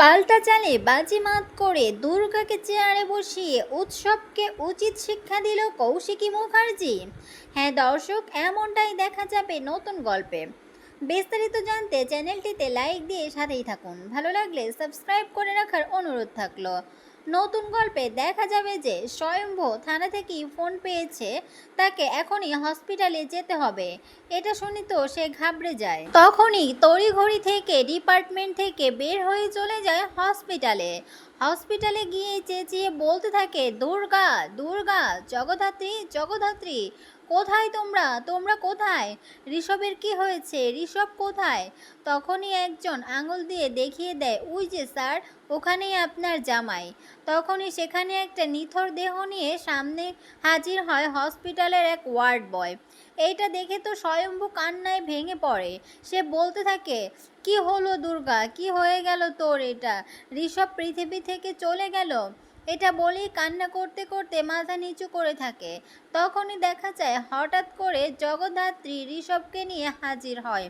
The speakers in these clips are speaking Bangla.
পাল্টা চালে বাজি মাত করে দুর্গাকে চেয়ারে বসিয়ে উৎসবকে উচিত শিক্ষা দিল কৌশিকী মুখার্জি। হ্যাঁ দর্শক, এমনটাই দেখা যাবে নতুন গল্পে। বিস্তারিত জানতে চ্যানেলটিতে লাইক দিয়ে সাথেই থাকুন। ভালো লাগলে সাবস্ক্রাইব করে রাখার অনুরোধ থাকল। নতুন গল্পে দেখা যাবে যে স্বয়ম্ভ থানা থেকেই ফোন পেয়েছে তাকে এখনই হসপিটালে যেতে হবে। এটা শুনে তো সে ঘাবড়ে যায়। তখনই তড়িঘড়ি থেকে ডিপার্টমেন্ট থেকে বের হয়ে চলে যায় হসপিটালে হসপিটালে গিয়ে চেঁচিয়ে বলতে থাকে, দুর্গা দুর্গা জগধাত্রী জগধাত্রী কোথায় তোমরা? তোমরা কোথায়? ঋষভের কি হয়েছে? ঋষভ কোথায়? তখনই একজন আঙুল দিয়ে দেখিয়ে দেয়, ওই যে স্যার, ওখানেই আপনার জামাই। তখনই সেখানে একটা নিথর দেহ নিয়ে সামনে হাজির হয় হসপিটালের এক ওয়ার্ড বয়। এইটা দেখে তো স্বয়ম্ভু কান্নায় ভেঙে পড়ে। সে বলতে থাকে, কি হলো দুর্গা? কি হয়ে গেল তোর এটা? ঋষভ পৃথিবী থেকে চলে গেল? এটা বলেই কান্না করতে করতে মাথা নিচু করে থাকে। তখনই দেখা যায় হঠাৎ করে জগদ্ধাত্রী ঋষভকে নিয়ে হাজির হয়।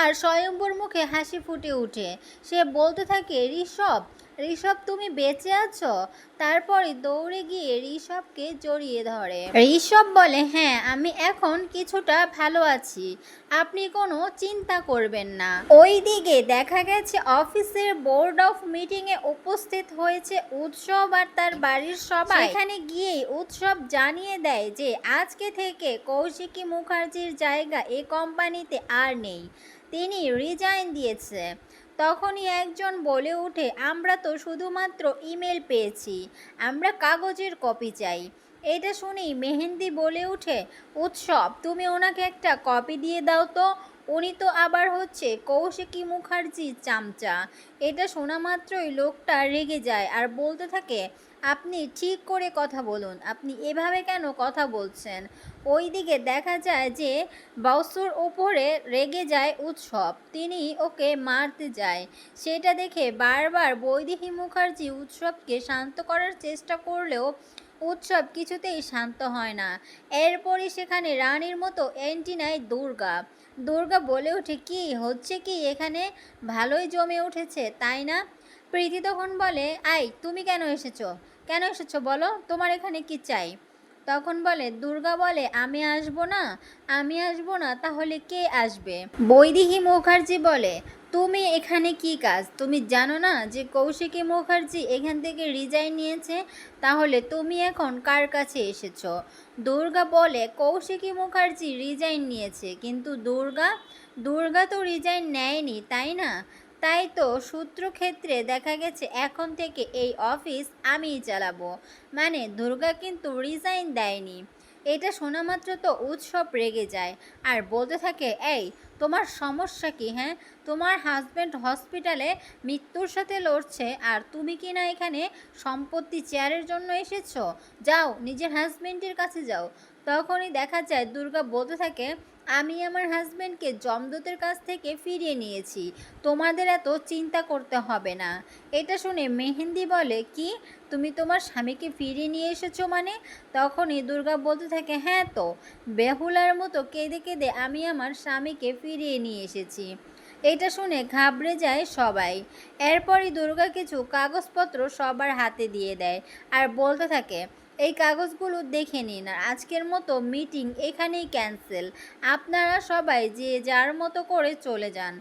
আর স্বয়ম্বর মুখে হাসি ফুটে উঠে সে বলতে থাকে, ঋষভ ঋষভ তুমি বেঁচে আছো? তারপরে দৌড়ে গিয়ে ঋষভকে জড়িয়ে ধরে। ঋষভ বলে হ্যাঁ আমি এখন কিছুটা ভালো আছি। আপনি কোনো চিন্তা করবেন না। ওই দিকে দেখা গেছে অফিসের বোর্ড অফ মিটিং এ উপস্থিত হয়েছে উৎসব আর তার বাড়ির সবাই। এখানে গিয়েই উৎসব জানিয়ে দেয় যে আজকে থেকে কৌশিকী মুখার্জির জায়গা এ কোম্পানিতে আর নেই। তিনি রিজাইন দিয়েছে। তখনই একজন বলে ওঠে আমরা তো শুধুমাত্র ইমেল পেয়েছি আমরা কাগজের কপি চাই। এটা শুনেই মেহেন্দি বলে ওঠে, উৎসব, তুমি ওনাকে একটা কপি দিয়ে দাও তো। উনি তো আবার হচ্ছে, কৌশিকী মুখার্জি, চামচা। এটা শোনা মাত্রই লোকটা রেগে যায় আর বলতে থাকে, আপনি ঠিক করে কথা বলুন, আপনি এভাবে কেন কথা বলছেন? ওই দিকে দেখা যায় যে বাউসুর ওপরে রেগে যায় উৎসব, তিনি ওকে মারতে যায়। সেটা দেখে বারবার বৈদেহী মুখার্জি উৎসবকে শান্ত করার চেষ্টা করলেও উৎসব কিছুতেই শান্ত হয় না। এরপরই সেখানে রানীর মতো এন্টি নেয় দুর্গা। দুর্গা বলে ওঠে, কি, হচ্ছে কি এখানে? ভালোই জমে উঠেছে, তাই না? প্রীতি তখন বলে, আই, তুমি কেন এসেছ? কেন এসেছ বলো? তোমার এখানে কি চাই? তখন বলে, দুর্গা বলে, আমি আসব না, আমি আসব না, তাহলে কে আসবে? বৈদিহী মুখার্জি বলে তুমি এখানে কি কাজ? তুমি জানো না যে কৌশিকী মুখার্জি এখান থেকে রিজাইন নিয়েছে? তাহলে তুমি এখন কার কাছে এসেছ? দুর্গা বলে, কৌশিকী মুখার্জি রিজাইন নিয়েছে। কিন্তু দুর্গা দুর্গা তো রিজাইন নেয়নি, তাই না? তাই তো সূত্রক্ষেত্রে দেখা গেছে, এখন থেকে এই অফিস আমিই চালাবো। মানে দুর্গা কিন্তু রিজাইন দেয়নি। এটা শোনা মাত্র তো উৎসব রেগে যায়। আর বলতে থাকে, এই, তোমার সমস্যা কি হ্যাঁ? তোমার হাজব্যান্ড হসপিটালে মৃত্যুর সাথে লড়ছে, আর তুমি কি না এখানে সম্পত্তি চেয়ারের জন্য এসেছ? যাও, নিজের হাজব্যান্ডের কাছে যাও। তখনই দেখা যায়, দুর্গা বলতে থাকে আমি আমার হাজব্যান্ডকে জমদূতের কাছ থেকে ফিরিয়ে নিয়েছি। তোমাদের এত চিন্তা করতে হবে না। এটা শুনে মেহেন্দি বলে, কি? তুমি তোমার স্বামীকে ফিরিয়ে নিয়ে এসেছ মানে? তখনই দুর্গা বলতে থাকে হ্যাঁ তো, বেহুলার মতো কেঁদে কেঁদে আমি আমার স্বামীকে ফিরিয়ে নিয়ে এসেছি। এটা শুনে ঘাবড়ে যায় সবাই। এরপরই দুর্গা কিছু কাগজপত্র সবার হাতে দিয়ে দেয় আর বলতে থাকে এই কাগজগুলো দেখে নিন আর আজকের মতো মিটিং এখানেই ক্যান্সেল আপনারা সবাই যে যার মতো করে চলে যান।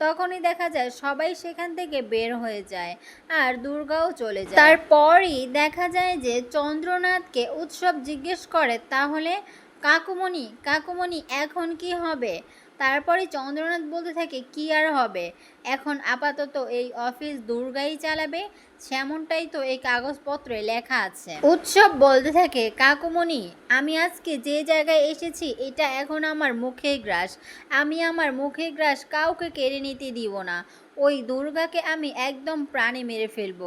তখনই দেখা যায় সবাই সেখান থেকে বের হয়ে যায় আর দুর্গাও চলে যায়। তারপরই দেখা যায় যে চন্দ্রনাথকে উৎসব জিজ্ঞেস করে, তাহলে কাকুমণি কাকুমণি এখন কি হবে? তারপরে চন্দ্রনাথ বলতে থাকে, কি আর হবে? এখন আপাতত এই অফিস দুর্গাই চালাবে, সেমনটাই তো এই কাগজপত্রে লেখা আছে। উৎসব বলতে থাকে, কাকুমণি, আমি আজকে যে জায়গায় এসেছি, এটা এখন আমার মুখে গ্রাস। আমি আমার মুখে গ্রাস কাউকে কেড়ে নিতে দিব না। ওই দুর্গাকে আমি একদম প্রাণে মেরে ফেলব।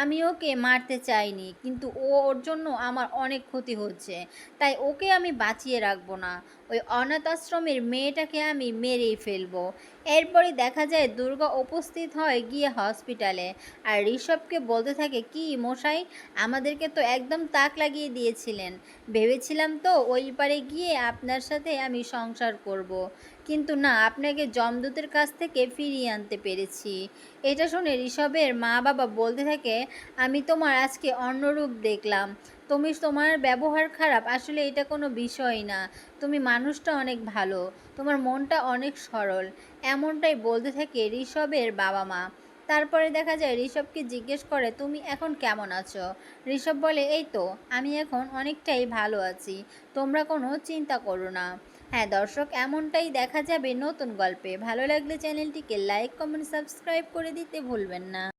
আমি ওকে মারতে চাইনি, কিন্তু ও ওর জন্য আমার অনেক ক্ষতি হচ্ছে। তাই ওকে আমি বাঁচিয়ে রাখব না। ওই অনাথ আশ্রমের মেয়েটাকে আমি মেরেই ফেলব। এরপরই দেখা যায় দুর্গা উপস্থিত হয় গিয়ে হসপিটালে। আর ঋষভকে বলতে থাকে, কি মশাই, আমাদেরকে তো একদম তাক লাগিয়ে দিয়েছিলেন। ভেবেছিলাম তো ওই পারে গিয়ে আপনার সাথে আমি সংসার করব। কিন্তু না, আপনাকে জমদূতের কাছ থেকে ফিরিয়ে আনতে পেরেছি। এটা শুনে ঋষভের মা বাবা বলতে থাকে, আমি তোমার আজকে অন্য রূপ দেখলাম। তুমি তোমার ব্যবহার খারাপ, আসলে এটা কোনো বিষয় না। তুমি মানুষটা অনেক ভালো, তোমার মনটা অনেক সরল, এমনটাই বলতে থাকে ঋষভের বাবা মা তারপরে দেখা যায় ঋষভকে জিজ্ঞেস করে, তুমি এখন কেমন আছো? ঋষভ বলে, এই তো, আমি এখন অনেকটাই ভালো আছি, তোমরা কোনো চিন্তা করো না। হ্যাঁ দর্শক, এমনটাই দেখা যাবে নতুন গল্পে। ভালো লাগলে চ্যানেলটিকে লাইক, কমেন্ট, সাবস্ক্রাইব করে দিতে ভুলবেন না।